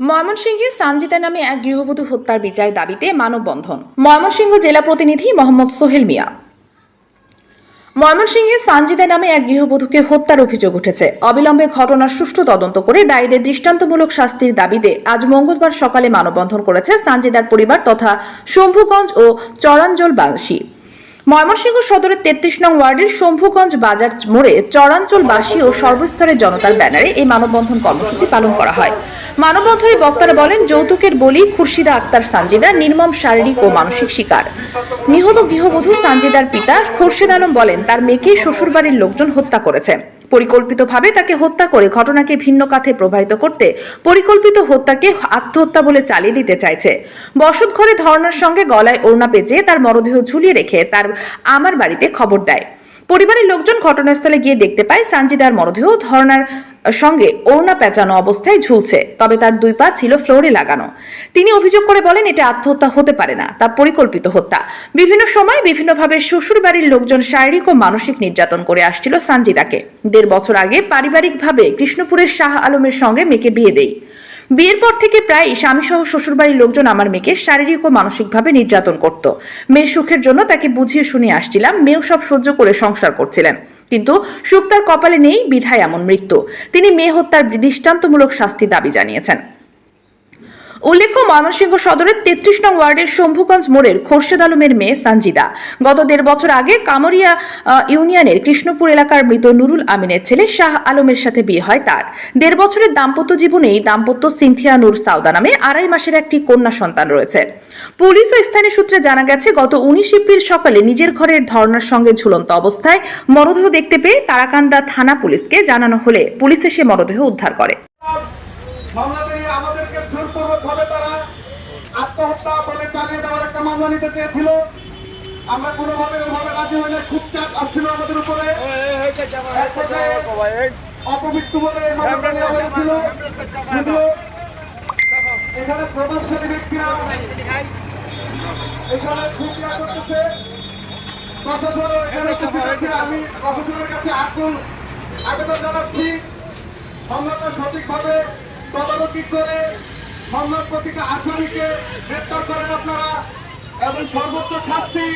ময়মনসিংহে সানজিদা নামে এক গৃহবধূ হত্যার বিচার দাবিতে মানববন্ধন। ময়মনসিংহ জেলা প্রতিনিধি মোহাম্মদ সোহেল মিয়া। ময়মনসিংহে সানজিদা নামে এক গৃহবধূকে হত্যার অভিযোগ উঠেছে। অবিলম্বে ঘটনার সুষ্ঠু তদন্ত করে দায়ীদের দৃষ্টান্তমূলক শাস্তির দাবিতে আজ মঙ্গলবার সকালে মানববন্ধন করেছে সানজিদার পরিবার তথা শম্ভুগঞ্জ ও চরাঞ্জলবাসী ময়মনসিংহ সদরের তেত্রিশ নং ওয়ার্ডের শম্ভুগঞ্জ বাজার মোড়ে চরাঞ্চলবাসী ও সর্বস্তরের জনতার ব্যানারে এই মানববন্ধন কর্মসূচি পালন করা হয়। মানববন্ধনে বক্তারা বলেন, যৌতুকের বলি খুরশিদা আক্তার সানজিদা, নির্মম শারীরিক ও মানসিক শিকার। নিহত গৃহবধূ সানজিদার পিতা খুরশিদ আলম বলেন, তার মেয়েকে শ্বশুরবাড়ির লোকজন হত্যা করেছে। পরিকল্পিতভাবে তাকে হত্যা করে ঘটনাকে ভিন্ন কাথে প্রবাহিত করতে পরিকল্পিত হত্যাকে আত্মহত্যা বলে চালিয়ে দিতে চাইছে। বসত ঘরে ধর্নার সঙ্গে গলায় ওড়না পেঁচে তার মরদেহ ঝুলিয়ে রেখে তার আমার বাড়িতে খবর দেয়। পরিবারের লোকজন ঘটনাস্থলে গিয়ে দেখতে পায় সানজিদার মরদেহ ধর্নার সঙ্গে ওড়না পেঁচানো অবস্থায় ঝুলছে, তবে তার দুই পা ছিল ফ্লোরে লাগানো। তিনি অভিযোগ করে বলেন, এটা আত্মহত্যা হতে পারে না, তা পরিকল্পিত হত্যা। বিভিন্ন সময় বিভিন্নভাবে শ্বশুর বাড়ির লোকজন শারীরিক ও মানসিক নির্যাতন করে আসছিল সানজিদাকে। দেড় বছর আগে পারিবারিকভাবে কৃষ্ণপুরের শাহ আলমের সঙ্গে মেয়েকে বিয়ে দেই বিয়ের পর থেকে প্রায় স্বামী সহ শ্বশুরবাড়ির লোকজন আমার মেয়েকে শারীরিক ও মানসিকভাবে নির্যাতন করত। মেয়ের সুখের জন্য তাকে বুঝিয়ে শুনিয়ে আসছিলাম, মেয়েও সব সহ্য করে সংসার করছিলেন। কিন্তু সুখ তার কপালে নেই, বিধায় এমন মৃত্যু। তিনি মেয়ে হত্যার দৃষ্টান্তমূলক শাস্তি দাবি জানিয়েছেন। উল্লেখ্য, ময়মনসিংহ সদরের তেত্রিশ নং ওয়ার্ডের শম্ভুগঞ্জ মোড়ের খোরশেদ আলমের মেয়ে সানজিদা। গত দেড় বছর আগে কামরিয়া ইউনিয়নের কৃষ্ণপুর এলাকার মৃত নুরুল আমিনের ছেলে শাহ আলমের সাথে বিয়ে হয় তার। দেড় বছরের দাম্পত্য জীবনেই দাম্পত্য সিনথিয়া নূর সাউদা নামে আড়াই মাসের একটি কন্যা সন্তান রয়েছে। পুলিশ ও স্থানীয় সূত্রে জানা গেছে, গত উনিশ এপ্রিল সকালে নিজের ঘরের ধর্নার সঙ্গে ঝুলন্ত অবস্থায় মরদেহ দেখতে পেয়ে তারাকান্দা থানা পুলিশকে জানানো হলে পুলিশ এসে মরদেহ উদ্ধার করে। আমাদেরকে জোরপূর্বক ভাবে তারা আত্মহত্যা বলে চালিয়ে দেওয়ার একটা মামলা নিতে চেয়েছিল। আমরা কোনোভাবে ওভাবে রাজি হইলে খুব চাপ আসছিল আমাদের উপরে। অপমৃত্যু বলে এই মামলাটা নেওয়া হয়েছিল। এখানে প্রভাবশালী ব্যক্তিরা এখানে খুব করতেছে। প্রশাসন এখানে উপস্থিত আছে আমি প্রশাসনের কাছে আকুল আবেদন জানাচ্ছি। মামলাটা সঠিকভাবে তদারকি করে মামলার প্রতিটা আসামিকে গ্রেপ্তার করেন আপনারা এবং সর্বোচ্চ শাস্তি